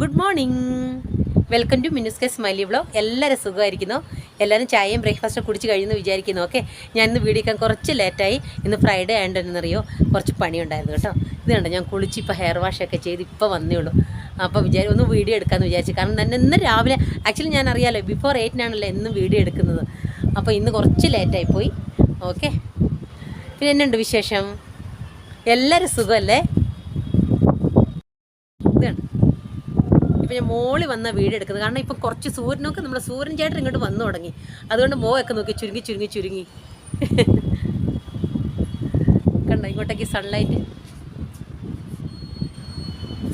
Good morning welcome to മിനുസ്കെ smiley vlog എല്ലാവരും സുഖമായിരിക്കുന്നു. എല്ലാവരും ചായയും ബ്രേക്ക്ഫാസ്റ്റും കുടിച്ച് കഴിയുമെന്ന് വിചാരിക്കുന്നു. ഓക്കെ ഞാൻ ഇന്ന് വീഡിയോ എടുക്കാൻ കുറച്ച് ലേറ്റായി ഇന്ന് ഫ്രൈഡേ ആയതുകൊണ്ട് എന്നറിയോ? കുറച്ച് പണിയുണ്ടായിരുന്നു കേട്ടോ. ഇത് കണ്ടോ? ഞാൻ കുളിച്ച് ഇപ്പോൾ ഹെയർ വാഷൊക്കെ ചെയ്ത് ഇപ്പോൾ വന്നേ ഉള്ളൂ. അപ്പോൾ വിചാരി ഒന്ന് വീഡിയോ എടുക്കാമെന്ന് വിചാരിച്ചു. കാരണം തന്നെ ഇന്ന് രാവിലെ ആക്ച്വലി ഞാൻ അറിയാമല്ലോ ബിഫോർ എയ്റ്റിനാണല്ലോ എന്നും വീഡിയോ എടുക്കുന്നത്. അപ്പോൾ ഇന്ന് കുറച്ച് ലേറ്റായി പോയി. ഓക്കെ പിന്നെ എന്നുണ്ട് വിശേഷം? എല്ലാവരും സുഖമല്ലേ? ഇതാണ് ഇപ്പം ഞാൻ മോളി വന്ന വീഡിയോ എടുക്കുന്നത്. കാരണം ഇപ്പം കുറച്ച് സൂര്യനൊക്കെ നമ്മുടെ സൂര്യൻ ചേട്ടൻ ഇങ്ങോട്ട് വന്നു തുടങ്ങി. അതുകൊണ്ട് മോയൊക്കെ നോക്കി ചുരുങ്ങി ചുരുങ്ങി ചുരുങ്ങി. കണ്ടോ ഇങ്ങോട്ടേക്ക് സൺലൈറ്റ്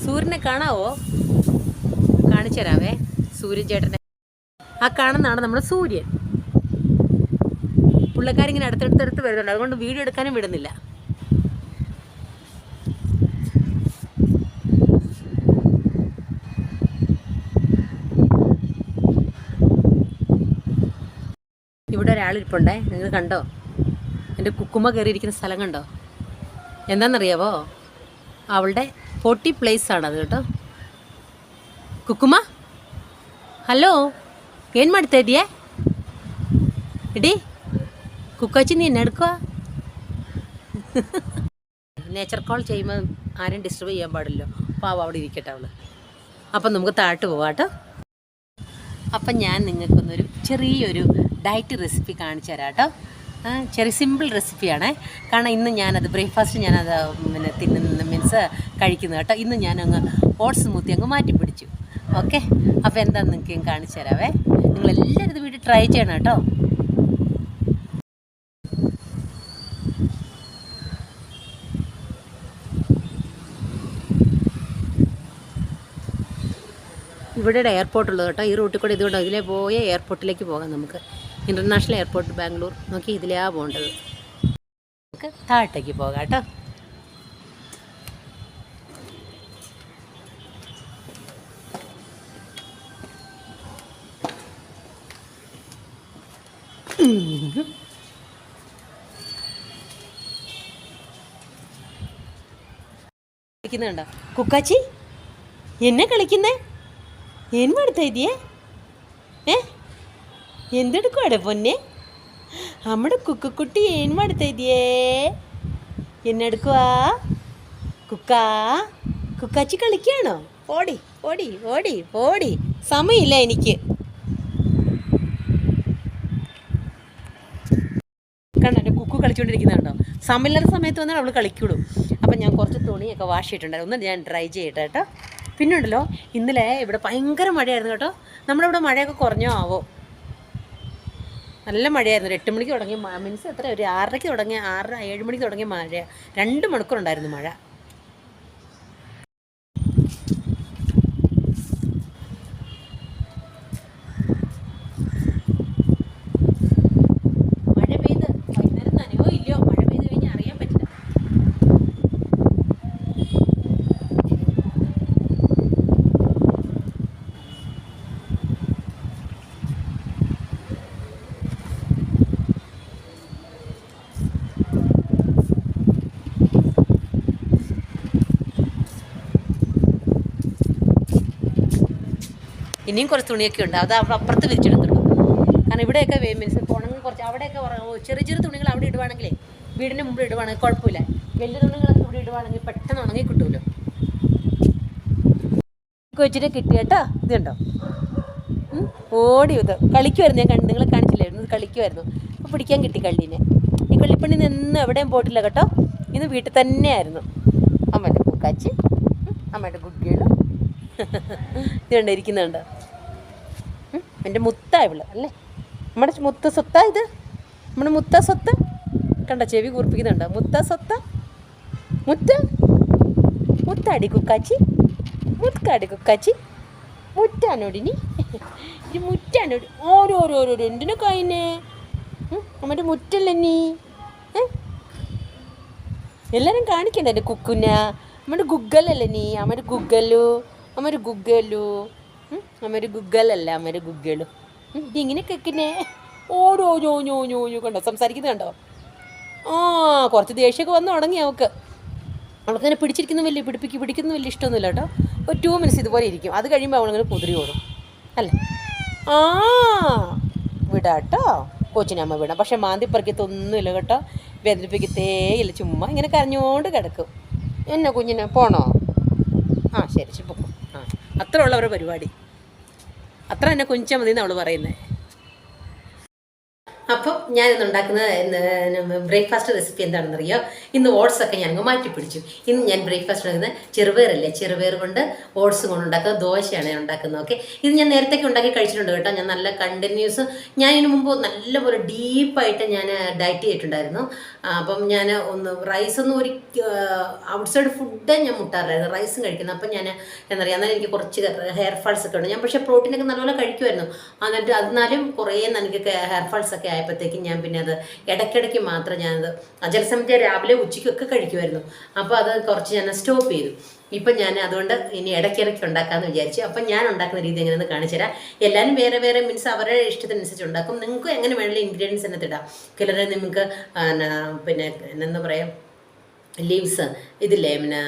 സൂര്യനെ കാണാവോ? കാണിച്ചു തരാവേ സൂര്യൻ ചേട്ടനെ. ആ കാണുന്നതാണ് നമ്മുടെ സൂര്യൻ. പുള്ളിക്കാരിങ്ങനെ അടുത്തടുത്തടുത്ത് വരുന്നുണ്ട്. അതുകൊണ്ട് വീഡിയോ എടുക്കാനും വിടുന്നില്ല. ഇവിടെ ഒരാളിരിപ്പുണ്ടേ നിങ്ങൾ കണ്ടോ? എന്റെ കുക്കുമ്മ കയറിയിരിക്കുന്ന സ്ഥലം കണ്ടോ? എന്താണെന്നറിയാവോ? അവളുടെ ഫോർട്ടി പ്ലേസ് ആണത് കേട്ടോ. കുക്കുമ്മ ഹലോ? ഏൻ മടുത്തേടിയേ എടി കുക്കാച്ചി നീ എന്നെ എടുക്കുക നേച്ചർ കോൾ ചെയ്യുമ്പോൾ ആരും ഡിസ്റ്റർബ് ചെയ്യാൻ പാടില്ലോ പാവ അവിടെ ഇരിക്കട്ടെ അവൾ. അപ്പം നമുക്ക് താഴ്ത്തു പോവാട്ടോ അപ്പം ഞാൻ നിങ്ങൾക്കൊന്നൊരു ചെറിയൊരു ഡയറ്റ് റെസിപ്പി കാണിച്ചു തരാം കേട്ടോ. ചെറിയ സിമ്പിൾ റെസിപ്പിയാണ്. കാരണം ഇന്ന് ഞാനത് ബ്രേക്ക്ഫാസ്റ്റ് ഞാനത് പിന്നെ തിന്നുന്ന മീൻസ് കഴിക്കുന്നത് കേട്ടോ. ഇന്ന് ഞാനങ്ങ് ഓട്സ് മൂത്തി അങ്ങ് മാറ്റി പിടിച്ചു. ഓക്കെ? അപ്പോൾ എന്താണെന്ന് നിങ്ങൾക്ക് ഞാൻ കാണിച്ചു തരാവേ. നിങ്ങളെല്ലാവരും ഇത് വീട്ടിൽ ട്രൈ ചെയ്യണം കേട്ടോ. ഇവിടെ എയർപോർട്ട് ഉള്ളത് കേട്ടോ. ഈ റൂട്ടിൽ കൂടെ ഇതുകൊണ്ട് ഇതിലെ പോയ എയർപോർട്ടിലേക്ക് പോകാം നമുക്ക്. International airport Bangalore. നോക്കി ഇതിലാ പോകേണ്ടത് നമുക്ക് താഴത്തേക്ക് പോകാം കേട്ടോ. കളിക്കുന്നുണ്ടോ? കുക്കാച്ചി എന്നെ കളിക്കുന്നേ? എന്നടുത്ത് എഴുതിയേ ഏ? എന്തെടുക്കുവാടെ പൊന്നെ? നമ്മുടെ കുക്കുക്കുട്ടി ഏൻ മടുത്തതിയേ എന്നെടുക്കുവാ കുക്കാ. കുക്കാച്ചി കളിക്കുകയാണോ? ഓടി ഓടി ഓടി ഓടി. സമയമില്ല എനിക്ക്. കണ്ടെ കുക്കു കളിച്ചുകൊണ്ടിരിക്കുന്നുണ്ടോ? സമയമില്ലാത്ത സമയത്ത് വന്നാൽ അവൾ കളിക്കുള്ളൂ അപ്പം ഞാൻ കുറച്ച് തുണിയൊക്കെ വാഷ് ചെയ്തിട്ടുണ്ടായിരുന്നു. ഒന്ന് ഞാൻ ഡ്രൈ ചെയ്യട്ടെ കേട്ടോ. പിന്നുണ്ടല്ലോ ഇന്നലെ ഇവിടെ ഭയങ്കര മഴയായിരുന്നു കേട്ടോ. നമ്മളിവിടെ ഇവിടെ മഴയൊക്കെ കുറഞ്ഞോ ആവോ നല്ല മഴയായിരുന്നു. ഒരു എട്ട് മണിക്ക് തുടങ്ങിയ മീൻസ് എത്ര? ഒരു ആറരയ്ക്ക് തുടങ്ങിയ ആറര ഏഴ് മണിക്ക് തുടങ്ങിയ മഴ. രണ്ട് മണിക്കൂറുണ്ടായിരുന്നു മഴ മഴ. ഇനിയും കുറച്ച് തുണിയൊക്കെ ഉണ്ട്. അത് അപ്പുറത്ത് വിരിച്ചെടുത്തിട്ടു കാരണം ഇവിടെയൊക്കെ വേമിൻസ് ഉണങ്ങി കുറച്ച് അവിടെയൊക്കെ ചെറിയ ചെറിയ തുണികൾ അവിടെ ഇടുവാണെങ്കിലേ വീടിന്റെ മുമ്പിൽ ഇടുവാണെങ്കിൽ കുഴപ്പമില്ല. വലിയ തുണികളൊക്കെ ഇവിടെ ഇടുവാണെങ്കിൽ പെട്ടെന്ന് ഉണങ്ങി കിട്ടുമല്ലോ കൊച്ചിനെ കിട്ടി കേട്ടോ. ഇത് കണ്ടോ? ഉം, ഓടി ഇത്. കളിക്കുമായിരുന്നു ഞാൻ കണ്ട് നിങ്ങളെ കാണിച്ചില്ലായിരുന്നു. കളിക്കുമായിരുന്നു അപ്പോൾ പിടിക്കാൻ കിട്ടി കള്ളീനെ. ഈ കള്ളിപ്പണി നിന്ന് എവിടെയും പോയിട്ടില്ല കേട്ടോ. ഇന്ന് വീട്ടിൽ തന്നെയായിരുന്നു. അമ്മേന്റെ പൂക്കാച്ചി. അമ്മയുടെ ഗേൾ. ഇതുണ്ട് ഇരിക്കുന്നുണ്ട്. എന്റെ മുത്താ ഇവൾ അല്ലേ? നമ്മുടെ മുത്ത സ്വത്താ ഇത്? നമ്മുടെ മുത്ത സ്വത്ത്? കണ്ട ചെവി കൂർപ്പിക്കുന്നുണ്ടോ? മുത്ത സ്വത്ത? മുത്ത? മുത്താടി കുക്കാച്ചി. മുത്താടി കുക്കാച്ചി. മുറ്റാനോടിനി ഇത് മുറ്റാനോടി. ഓരോരോരോ എന്തിനു കൈനെ? നമ്മുടെ മുറ്റല്ലേ നീ? എല്ലാരും കാണിക്കണ്ട എന്റെ കുക്കുന? നമ്മുടെ ഗുഗ്ഗലല്ലേ നീ? അമ്മയുടെ ഗുഗ്ഗലു അമ്മ ഗുഗ്ഗലു. അമ്മൊരു ഗുഗ്ഗലല്ല അമ്മൊരു ഗുഗ്ഗളും ഇതിങ്ങനെ കേക്കിനെ ഓരോ ഞോ ഞോ ഞോ ഞോ കണ്ടോ? സംസാരിക്കുന്നത് കണ്ടോ? ആ കുറച്ച് ദേഷ്യമൊക്കെ വന്ന് തുടങ്ങി അവൾക്ക്. അവൾക്കങ്ങനെ പിടിച്ചിരിക്കുന്ന വലിയ പിടിപ്പിക്ക് പിടിക്കുന്ന വലിയ ഇഷ്ടമൊന്നുമില്ല കേട്ടോ. ഒരു ടു മിനിറ്റ്സ് ഇതുപോലെ ഇരിക്കും. അത് കഴിയുമ്പോൾ അവളിങ്ങനെ കുതിരി ഓടും. അല്ലേ? ആ വിടാട്ടോ. കൊച്ചിനമ്മ വിടാം. പക്ഷെ മാന്തിപ്പറിക്കത്തൊന്നുമില്ല കേട്ടോ. വേദനിപ്പിക്കത്തേ ഇല്ല. ചുമ്മാ ഇങ്ങനെ കരഞ്ഞുകൊണ്ട് കിടക്കും. എന്നെ കുഞ്ഞിനെ പോണോ? ആ ശരി ശരി പൊക്കോ ആ അത്ര പരിപാടി. അത്ര എന്നെ കൊഞ്ചാൽ മതി എന്ന് അവൾ പറയുന്നത് അപ്പം ഇന്ന് ഉണ്ടാക്കുന്ന ബ്രേക്ക്ഫാസ്റ്റ് റെസിപ്പി എന്താണെന്നറിയോ? ഇന്ന് ഓട്സ് ഒക്കെ ഞാൻ അങ്ങ് മാറ്റി പിടിച്ചു ഇന്ന് ഞാൻ ബ്രേക്ക്ഫാസ്റ്റ് ഉണ്ടാക്കുന്നത് ചെറുപയറല്ലേ? ചെറുപയർ കൊണ്ട് ഓട്സ് കൊണ്ട് ഉണ്ടാക്കുക ദോശയാണ് ഞാൻ ഉണ്ടാക്കുന്നത് ഓക്കെ ഇത് ഞാൻ നേരത്തേക്ക് ഉണ്ടാക്കി കഴിച്ചിട്ടുണ്ട് കേട്ടോ. ഞാൻ നല്ല കണ്ടിന്യൂസ് ഞാൻ ഇതിനു മുമ്പ് നല്ലപോലെ ഡീപ്പായിട്ട് ഞാൻ ഡയറ്റ് ചെയ്തിട്ടുണ്ടായിരുന്നു. അപ്പം ഞാൻ ഒന്ന് റൈസ് ഒന്നും ഒരു ഔട്ട്സൈഡ് ഫുഡ് ഞാൻ മുട്ടാറില്ലായിരുന്നു റൈസും കഴിക്കുന്നത് അപ്പം ഞാൻ എന്താ പറയുക എന്നാലും എനിക്ക് കുറച്ച് ഹെയർ ഫാൾസ് ഒക്കെ ഉണ്ട്. ഞാൻ പക്ഷേ പ്രോട്ടീനൊക്കെ നല്ലപോലെ കഴിക്കുമായിരുന്നു എന്നിട്ട് അതിനാലും കുറേ എനിക്ക് ഹെയർ ഫാൾസ് ഒക്കെ ആയപ്പോഴത്തേക്കും ഞാൻ പിന്നെ അത് ഇടയ്ക്കിടയ്ക്ക് മാത്രം ഞാനത് സമയത്ത് രാവിലെ ഉച്ചയ്ക്കൊക്കെ കഴിക്കുമായിരുന്നു. അപ്പോൾ അത് കുറച്ച് ഞാൻ സ്റ്റോപ്പ് ചെയ്തു. ഇപ്പം ഞാൻ അതുകൊണ്ട് ഇനി ഇടയ്ക്കിടയ്ക്ക് ഉണ്ടാക്കാമെന്ന് വിചാരിച്ചു അപ്പം ഞാൻ ഉണ്ടാക്കുന്ന രീതി എങ്ങനെയെന്ന് കാണിച്ചു തരാം. എല്ലാവരും വേറെ വേറെ മീൻസ് അവരുടെ ഇഷ്ടത്തിനനുസരിച്ച് ഉണ്ടാക്കും. നിങ്ങൾക്ക് എങ്ങനെ വേണമെങ്കിലും ഇൻഗ്രീഡിയൻസ് തന്നെ ഇടാം. ചിലരെ നിങ്ങൾക്ക് പിന്നെ എന്താ പറയുക? ലീവ്സ് ഇതില്ലേ പിന്നെ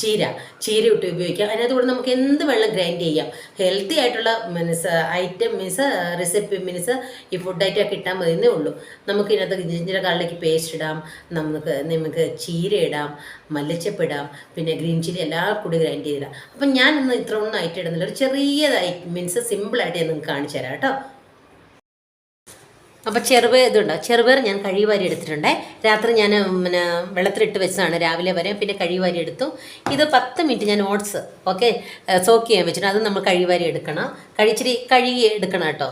ചീര ചീര ഇട്ട് ഉപയോഗിക്കാം. അതിനകത്ത് കൂടെ നമുക്ക് എന്ത് വെള്ളം ഗ്രൈൻഡ് ചെയ്യാം. ഹെൽത്തി ആയിട്ടുള്ള means item means recipe means ഈ ഫുഡ് ഐറ്റം ഒക്കെ ഇട്ടാൽ മതിയെന്നേ ഉള്ളൂ. നമുക്ക് ഇതിനകത്ത് ജിഞ്ചർ കള്ളിലേക്ക് പേസ്റ്റ് ഇടാം. നമുക്ക് നമുക്ക് ചീര ഇടാം മല്ലിച്ചപ്പ് ഇടാം പിന്നെ ഗ്രീൻ ചില്ലി എല്ലാം കൂടി ഗ്രൈൻഡ് ചെയ്തിടാം. അപ്പം ഞാൻ ഇന്ന് ഇത്ര ഒന്നും ഐറ്റം ഇടുന്നില്ല. ഒരു ചെറിയതായി മീൻസ് സിമ്പിളായിട്ട് ഞാൻ നിങ്ങൾക്ക് കാണിച്ചു തരാം കേട്ടോ. അപ്പോൾ ചെറുപയർ ഇതുണ്ടോ? ചെറുപയർ ഞാൻ കഴിവാരി എടുത്തിട്ടുണ്ട്. രാത്രി ഞാൻ പിന്നെ വെള്ളത്തിലിട്ട് വെച്ചതാണ്. രാവിലെ വരെ പിന്നെ കഴിവാരി എടുത്തു. ഇത് പത്ത് മിനിറ്റ് ഞാൻ ഓട്സ് ഓക്കെ സോക്ക് ചെയ്യാൻ വെച്ചിട്ടുണ്ട് അത് നമ്മൾ കഴിവാരി എടുക്കണം. കഴിച്ചിരി കഴുകി എടുക്കണം കേട്ടോ.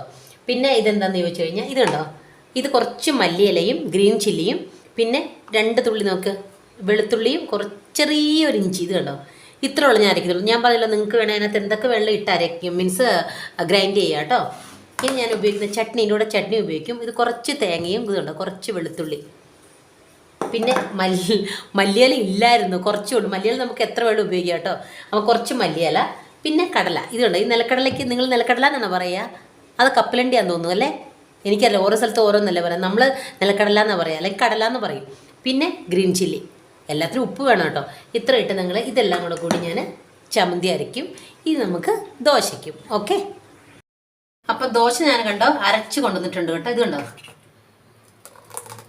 പിന്നെ ഇതെന്താണെന്ന് ചോദിച്ചു കഴിഞ്ഞാൽ ഇതുണ്ടോ? ഇത് കുറച്ച് മല്ലിയിലയും ഗ്രീൻ ചില്ലിയും പിന്നെ രണ്ട് തുള്ളി നോക്ക് വെളുത്തുള്ളിയും കുറച്ചെറിയൊരു ചെറിയൊരു ഇഞ്ചി ഇത് കണ്ടോ? ഇത്രയുള്ള ഞാൻ അരയ്ക്കുന്നുള്ളൂ ഞാൻ പറഞ്ഞില്ല നിങ്ങൾക്ക് വേണേൽ അതിനകത്ത് എന്തൊക്കെ വെള്ളം ഇട്ട് അരയ്ക്കും? മീൻസ് ഗ്രൈൻഡ് ചെയ്യുക കേട്ടോ. ഇനി ഞാൻ ഉപയോഗിക്കുന്ന ചട്നീന്റെ കൂടെ ചട്നി ഉപയോഗിക്കും. ഇത് കുറച്ച് തേങ്ങയും ഇതുണ്ട് കുറച്ച് വെളുത്തുള്ളി. പിന്നെ മല്ലി മല്ലിയില ഇല്ലായിരുന്നു കുറച്ചേ ഉള്ളൂ. മല്ലിയില നമുക്ക് എത്ര വേണം ഉപയോഗിക്കാം കേട്ടോ? അപ്പോൾ കുറച്ച് മല്ലിയില പിന്നെ കടല. ഇതുണ്ട് ഈ നിലക്കടലയ്ക്ക് നിങ്ങൾ നിലക്കടല എന്നാണ് പറയുക. അത് കപ്പലണ്ടിയാന്ന് തോന്നുന്നു അല്ലേ? എനിക്കല്ല ഓരോ സ്ഥലത്ത് ഓരോന്നല്ലേ പറയാം നമ്മൾ നിലക്കടല എന്ന് പറയാം അല്ലെങ്കിൽ കടല എന്ന് പറയും. പിന്നെ ഗ്രീൻ ചില്ലി. എല്ലാത്തിനും ഉപ്പ് വേണം കേട്ടോ. ഇത്ര ഇട്ട് നിങ്ങൾ ഇതെല്ലാം കൂടെ കൂടി ഞാൻ ചമന്തി അരയ്ക്കും. ഇത് നമുക്ക് ദോശയ്ക്കും. ഓക്കെ? അപ്പൊ ദോശ ഞാൻ കണ്ടോ അരച്ച് കൊണ്ടുവന്നിട്ടുണ്ട് കേട്ടോ. ഇത് കണ്ടോ?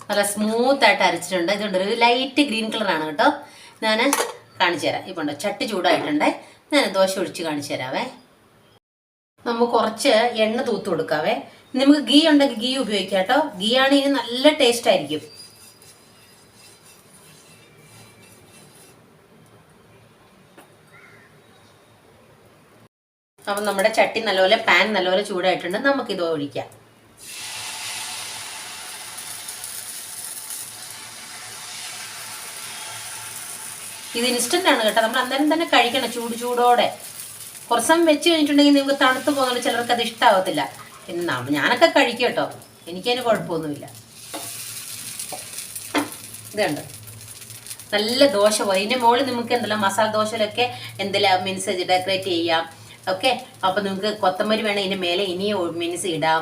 നല്ല സ്മൂത്ത് ആയിട്ട് അരച്ചിട്ടുണ്ട്. ഇതുണ്ട് ഒരു ലൈറ്റ് ഗ്രീൻ കളറാണ് കേട്ടോ. ഞാൻ കാണിച്ചു തരാം. ഇപ്പൊ ഉണ്ടോ ചട്ടി ചൂടായിട്ടുണ്ടേ. ഞാൻ ദോശ ഒഴിച്ച് കാണിച്ചു തരാവേ. നമുക്ക് കുറച്ച് എണ്ണ തൂത്ത് കൊടുക്കാവേ. നമുക്ക് ഗീ ഉണ്ടെങ്കിൽ ഗീ ഉപയോഗിക്കാം കേട്ടോ. ഗീ ആണെങ്കിൽ നല്ല ടേസ്റ്റ് ആയിരിക്കും. അപ്പം നമ്മുടെ ചട്ടി നല്ലപോലെ പാൻ നല്ലപോലെ ചൂടായിട്ടുണ്ട്. നമുക്കിത് ഒഴിക്കാം. ഇത് ഇൻസ്റ്റന്റ് ആണ് കേട്ടോ. നമ്മൾ അന്നേരം തന്നെ കഴിക്കണം ചൂട് ചൂടോടെ. കുറച്ച് സമയം വെച്ച് കഴിഞ്ഞിട്ടുണ്ടെങ്കിൽ നിങ്ങൾക്ക് തണുത്ത് പോകുന്നുണ്ട് ചിലർക്ക് അത് ഇഷ്ടമാവത്തില്ല നമ്മ- ഞാനൊക്കെ കഴിക്കും കേട്ടോ. എനിക്കതിന് കുഴപ്പമൊന്നുമില്ല. ഇതുണ്ട് നല്ല ദോശ പോലെ. ഇതിന്റെ മുകളിൽ നിങ്ങൾക്ക് എന്തെല്ലാം മസാല ദോശയിലൊക്കെ എന്തെല്ലാം മീൻസ് ഡെക്കറേറ്റ് ചെയ്യാം. ഓക്കെ അപ്പൊ നിങ്ങൾക്ക് കൊത്തമരി വേണം ഇതിന്റെ മേലെ ഇനിയും മിനിസ് ഇടാം.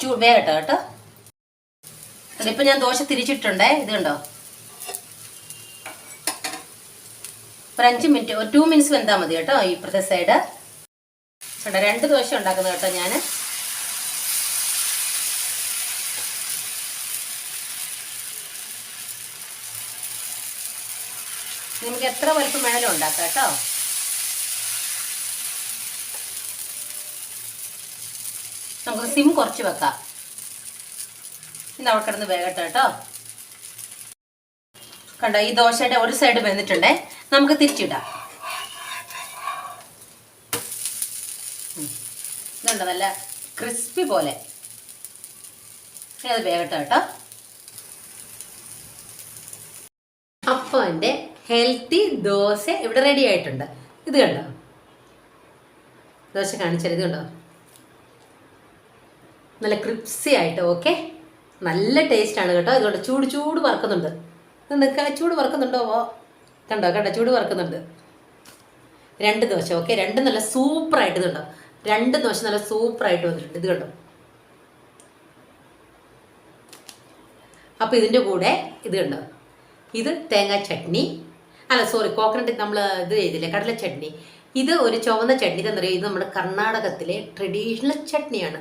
ചൂ വേഗട്ടോ കേട്ടോ? അതിപ്പോ ഞാൻ ദോശ തിരിച്ചിട്ടുണ്ടേ ഇത് കണ്ടോ? ഒരു അഞ്ച് മിനിറ്റ് ഒരു ടു മിനിറ്റ്സ് വെന്താൽ മതി കേട്ടോ ഇപ്പുറത്തെ സൈഡ് കണ്ടോ രണ്ട് ദോശ ഉണ്ടാക്കുന്നത് കേട്ടോ ഞാൻ നിങ്ങൾക്ക് എത്ര വലുപ്പം വേണമെങ്കിലും ഉണ്ടാക്കാം കേട്ടോ? നമുക്ക് സിം കുറച്ച് വെക്കാം. ഇത് അവിടെ കിടന്ന് വേഗട്ടെ കേട്ടോ. കണ്ടോ ഈ ദോശയുടെ ഒരു സൈഡ് വെന്തിട്ടുണ്ടേ. നമുക്ക് തിരിച്ചിടാം. ഇതുണ്ട് നല്ല ക്രിസ്പി പോലെ. അത് വേഗട്ടെ കേട്ടോ. അപ്പോൾ എന്റെ ഹെൽത്തി ദോശ ഇവിടെ റെഡി ആയിട്ടുണ്ട്. ഇത് കണ്ടോ? ദോശ കാണിച്ചാൽ ഇത് കണ്ടോ? നല്ല ക്രിപ്സി ആയിട്ട് ഓക്കെ? നല്ല ടേസ്റ്റാണ് കേട്ടോ. ഇതുകൊണ്ട് ചൂട് ചൂട് വറക്കുന്നുണ്ട്. നിൽക്കാൻ ചൂട് വറക്കുന്നുണ്ടോ? കണ്ടോ കണ്ടോ? ചൂട് വറക്കുന്നുണ്ട്. രണ്ട് ദോശ ഓക്കെ? രണ്ട് നല്ല സൂപ്പറായിട്ട് ഇതുണ്ടോ രണ്ട് ദോശ നല്ല സൂപ്പറായിട്ട് വന്നിട്ടുണ്ട്. ഇത് കണ്ടോ? അപ്പോൾ ഇതിന്റെ കൂടെ ഇത് കണ്ടോ? ഇത് തേങ്ങാ ചട്നി. അല്ല സോറി കോക്കനട്ട് നമ്മൾ ഇത് ചെയ്തില്ലേ? കടല ചട്നി. ഇത് ഒരു ചുവന്ന ചട്നി എന്ന് പറയുക ഇത് നമ്മുടെ കർണാടകത്തിലെ ട്രഡീഷണൽ ചട്നിയാണ്.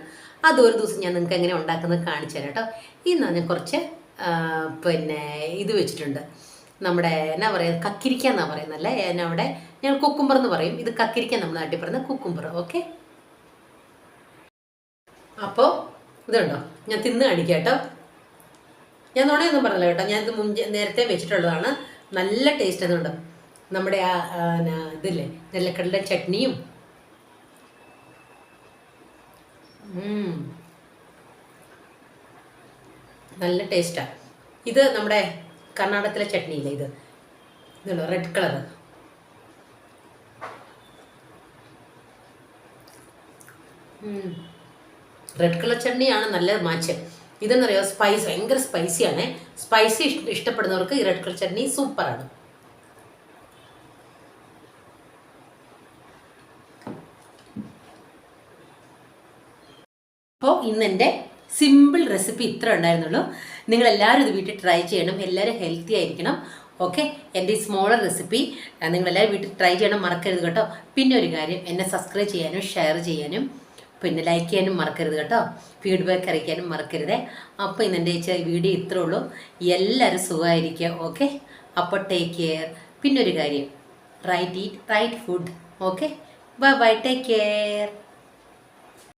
അത് ഒരു ദിവസം ഞാൻ നിങ്ങൾക്ക് എങ്ങനെ ഉണ്ടാക്കുന്നത് കാണിച്ചു തരാം കേട്ടോ. ഇന്ന് ഞാൻ കുറച്ച് പിന്നെ ഇത് വെച്ചിട്ടുണ്ട്. നമ്മുടെ എന്നാ പറയുക കക്കിരിക്ക എന്നാ പറയുന്നത് അല്ലേ ഞാൻ അവിടെ ഞാൻ കുക്കുംബർ എന്ന് പറയും. ഇത് കക്കിരിക്ക നമ്മൾ നാട്ടിൽ പറയുന്നത് കുക്കുംബർ. ഓക്കെ? അപ്പോൾ ഇതുണ്ടോ ഞാൻ തിന്ന് കാണിക്കാം കേട്ടോ. ഞാൻ നുണയൊന്നും പറഞ്ഞില്ല കേട്ടോ. ഞാനിത് മുൻപ് നേരത്തെ വെച്ചിട്ടുള്ളതാണ്. നല്ല ടേസ്റ്റ് എന്നുണ്ട് നമ്മുടെ ആ, ഇതില്ലേ? നെല്ലക്കടലിന്റെ ചട്നിയും നല്ല ടേസ്റ്റാണ് ഇത് നമ്മുടെ കർണാടകത്തിലെ ചട്നിയില്ലേ ഇത്? ഇതുണ്ടോ? റെഡ് കളർ റെഡ് കളർ ചട്നിയാണ് നല്ല മാച്ച് ഇതെന്നറിയോ? സ്പൈസ് ഭയങ്കര സ്പൈസിയാണ് സ്പൈസി ഇഷ്ടപ്പെടുന്നവർക്ക് ഈ റെഡ് കളർ ചട്നി സൂപ്പറാണ് അപ്പോൾ ഇന്ന് എന്റെ സിമ്പിൾ റെസിപ്പി ഇത്ര ഉണ്ടായിരുന്നുള്ളൂ. നിങ്ങൾ എല്ലാവരും ഇത് വീട്ടിൽ ട്രൈ ചെയ്യണം. എല്ലാവരും ഹെൽത്തി ആയിരിക്കണം. ഓക്കെ എന്റെ ഈ സ്മോളർ റെസിപ്പി നിങ്ങളെല്ലാവരും വീട്ടിൽ ട്രൈ ചെയ്യണം മറക്കരുത് കേട്ടോ. പിന്നെ ഒരു കാര്യം എന്നെ സബ്സ്ക്രൈബ് ചെയ്യാനും ഷെയർ ചെയ്യാനും പിന്നെ ലൈക്ക് ചെയ്യാനും മറക്കരുത് കേട്ടോ. ഫീഡ്ബാക്ക് അറിയിക്കാനും മറക്കരുതേ. അപ്പോൾ ഇന്ന് എന്റെ ഈ വീഡിയോ ഇത്രേ ഉള്ളൂ. എല്ലാവരും സുഖമായിരിക്കുക ഓക്കെ അപ്പോൾ ടേക്ക് കെയർ പിന്നെ ഒരു കാര്യം right eat right food okay bye bye take care